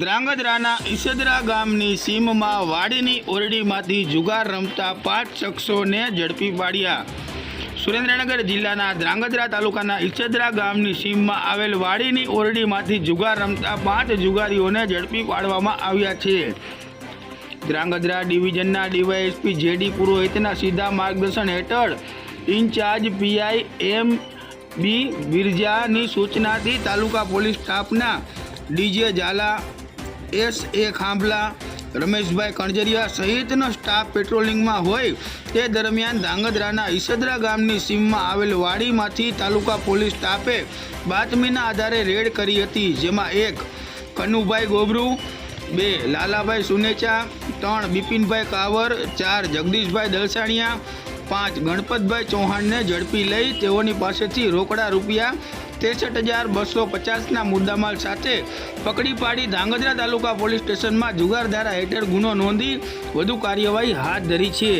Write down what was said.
ધ્રાંગધ્રાના ઈસદરા ગામની સીમમાં વાડીની ઓરડીમાંથી જુગાર રમતા પાંચ શખ્સોને ઝડપી પાડ્યા. સુરેન્દ્રનગર જિલ્લાના ધ્રાંગધ્રા તાલુકાના ઈસદરા ગામની સીમમાં આવેલ વાડીની ઓરડીમાંથી જુગાર રમતા પાંચ જુગારીઓને ઝડપી પાડવામાં આવ્યા છે. ધ્રાંગધ્રા ડિવિઝનના ડીવાયએસપી જેડી પુરોહિતના સીધા માર્ગદર્શન હેઠળ in charge PI M B બિરજાની સૂચનાથી તાલુકા પોલીસ સ્ટાફના D J Zala S A Khambhala Rameshbhai Kanjariya સહિતનો સ્ટાફ પેટ્રોલિંગમાં હોય તે દરમિયાન ધાંગધ્રાના ઈસદરા ગામની સીમમાં આવેલ વાડીમાંથી તાલુકા પોલીસ સ્ટાફે બાતમીના આધારે રેડ કરી હતી, જેમાં એક કનુભાઈ ગોબરુ, બે લાલાભાઈ સુનેચા, ત્રણ બિપિનભાઈ કાવર, ચાર જગદીશભાઈ દલસાણિયા, પાંચ ગણપતભાઈ ચૌહાણને ઝડપી લઈ તેઓની પાસેથી રોકડા રૂપિયા ત્રેસઠ હજાર બસો પચાસના મુદ્દામાલ સાથે પકડી પાડી ધાંગધ્રા તાલુકા પોલીસ સ્ટેશનમાં જુગાર ધારા હેઠળ ગુનો નોંધી વધુ કાર્યવાહી હાથ ધરી છે.